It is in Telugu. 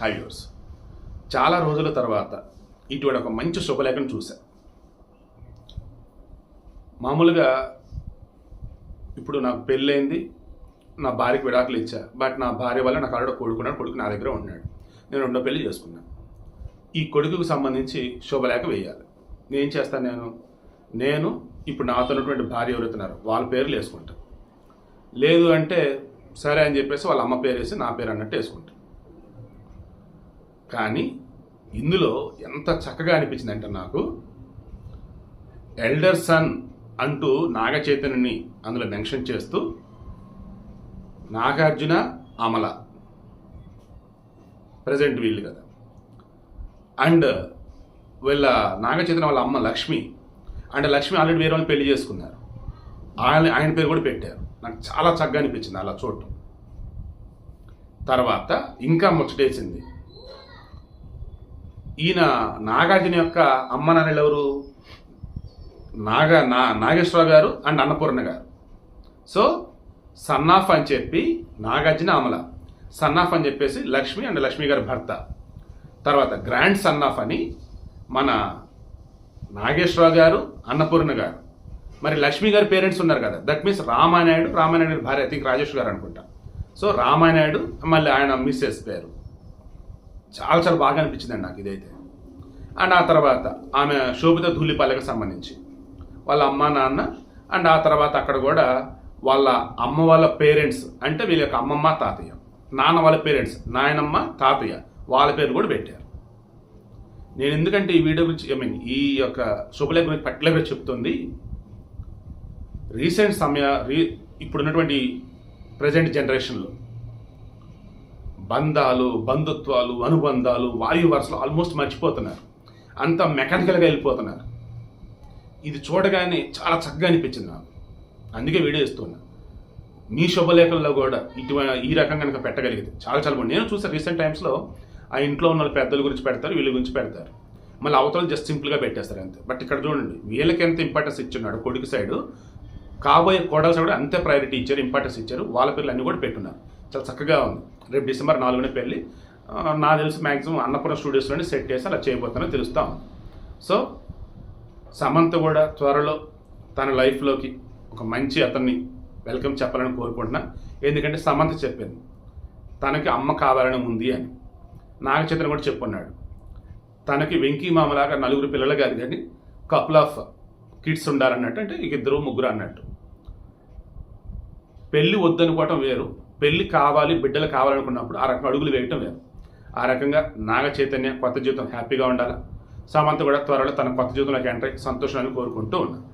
హై వ్యూర్స్ చాలా రోజుల తర్వాత ఇటువంటి ఒక మంచి శుభలేఖను చూశా. మామూలుగా ఇప్పుడు నాకు పెళ్ళైంది నా భార్యకి విడాకులు ఇచ్చా బట్ నా భార్య వల్ల నాకు ఆడ కొడుకున్నాడు కొడుకు నా దగ్గర ఉన్నాడు. నేను రెండో పెళ్ళి చేసుకున్నాను ఈ కొడుకుకు సంబంధించి శుభలేఖ వేయాలి. నేను చేస్తాను నేను? నేను ఇప్పుడు నాతో ఉన్నటువంటి భార్య ఎవరుతున్నారు వాళ్ళ పేర్లు వేసుకుంటాను లేదు అంటే సరే అని చెప్పేసి వాళ్ళ అమ్మ పేరు వేసి నా పేరు అన్నట్టు వేసుకుంటాను కానీ ఇందులో ఎంత చక్కగా అనిపించిందంటే నాకు ఎల్డర్ సన్ అంటూ నాగ చైతన్యని అందులో మెన్షన్ చేస్తూ నాగార్జున అమల. ప్రజెంట్ వీళ్ళు కదా. అండ్ వీళ్ళ నాగ చైతన్య వాళ్ళ అమ్మ లక్ష్మి. అండ్ లక్ష్మి ఆల్రెడీ వేరే వాళ్ళు పెళ్ళి చేసుకున్నారు. ఆయన ఆయన పేరు కూడా పెట్టారు. నాకు చాలా చక్కగా అనిపించింది అలా చూడటం. తర్వాత ఇంకా ముచ్చటేసింది. ఈయన నాగార్జున యొక్క అమ్మ నాన్నలు ఎవరు? నాగ నా నాగేశ్వరరావు గారు అండ్ అన్నపూర్ణ గారు. సో సన్నాఫ్ అని చెప్పి నాగార్జున అమల. సన్నాఫ్ అని చెప్పేసి లక్ష్మి అండ్ లక్ష్మి గారి భర్త. తర్వాత గ్రాండ్ సన్నాఫ్ అని మన నాగేశ్వరరావు గారు అన్నపూర్ణ గారు. మరి లక్ష్మి గారి పేరెంట్స్ ఉన్నారు కదా. దట్ మీన్స్ రామానాయుడు రామానాయుడు భార్య థింక్ రాజేష్ గారు అనుకుంటా. సో రామానాయుడు మళ్ళీ ఆయన మిస్సెస్ పేరు. చాలా చాలా బాగా అనిపించిందండి నాకు ఇదైతే. అండ్ ఆ తర్వాత ఆమె శోభిత ధూళిపల్లెకి సంబంధించి వాళ్ళ అమ్మ నాన్న అండ్ ఆ తర్వాత అక్కడ కూడా వాళ్ళ అమ్మ వాళ్ళ పేరెంట్స్ అంటే వీళ్ళ యొక్క అమ్మమ్మ తాతయ్య. నాన్న వాళ్ళ పేరెంట్స్ నాయనమ్మ తాతయ్య వాళ్ళ పేరు కూడా పెట్టారు. నేను ఎందుకంటే ఈ వీడియో గురించి ఐ మీన్ ఈ యొక్క శుభలేఖ గురించి పర్టికులర్గా చెప్తుంది. రీసెంట్ సమయ రీ ఇప్పుడున్నటువంటి ప్రజెంట్ జనరేషన్లో బంధాలు బంధుత్వాలు అనుబంధాలు వాయు వరుసలు ఆల్మోస్ట్ మర్చిపోతున్నారు. అంత మెకానికల్గా వెళ్ళిపోతున్నారు. ఇది చూడగానే చాలా చక్కగా అనిపించింది నాకు. అందుకే వీడియో ఇస్తున్నా మీ శుభలేఖల్లో కూడా ఇటువంటి ఈ రకంగా కనుక పెట్టగలిగింది చాలా చాలా బాగుంది. నేను చూసా రీసెంట్ టైమ్స్లో ఆ ఇంట్లో ఉన్న పెద్దల గురించి పెడతారు వీళ్ళ గురించి పెడతారు. మళ్ళీ అవతల జస్ట్ సింపుల్గా పెట్టేస్తారు అంతే. బట్ ఇక్కడ చూడండి వీళ్ళకి ఎంత ఇంపార్టెన్స్ ఇచ్చున్నాడు కొడుకు సైడు కాబోయే కోడల సైడ్ కూడా అంతే ప్రయారిటీ ఇచ్చారు ఇంపార్టెన్స్ ఇచ్చారు. వాళ్ళ పేర్లు అన్నీ కూడా పెట్టున్నారు. చాలా చక్కగా ఉంది రేపు డిసెంబర్ నాలుగునే పెళ్ళి. నా నాకు తెలిసి మ్యాక్సిమం అన్నపూర్ణ స్టూడియోస్లోనే సెట్ చేసి అలా చేయబోతానో తెలుస్తాం. సో సమంత కూడా త్వరలో తన లైఫ్లోకి ఒక మంచి అతన్ని వెల్కమ్ చెప్పాలని కోరుకుంటున్నా. ఎందుకంటే సమంత చెప్పింది తనకి అమ్మ కావాలని ఉంది అని. నాగచంద్ర కూడా చెప్పున్నాడు తనకి వెంకీ మామలాగా నలుగురు పిల్లలు కాదు కానీ కపుల్ ఆఫ్ కిడ్స్ ఉండాలన్నట్టు అంటే ఇక ఇద్దరు ముగ్గురు అన్నట్టు. పెళ్ళి వద్దనుకోవటం వేరు పెళ్ళి కావాలి బిడ్డలు కావాలనుకున్నప్పుడు ఆ రకం అడుగులు వేయటం వేరు. ఆ రకంగా నాగ చైతన్య కొత్త జీవితం హ్యాపీగా ఉండాలి? సమంత కూడా త్వరలో తన కొత్త జీవితంలోకి ఎంటర్ సంతోషాన్ని కోరుకుంటూ ఉన్నాను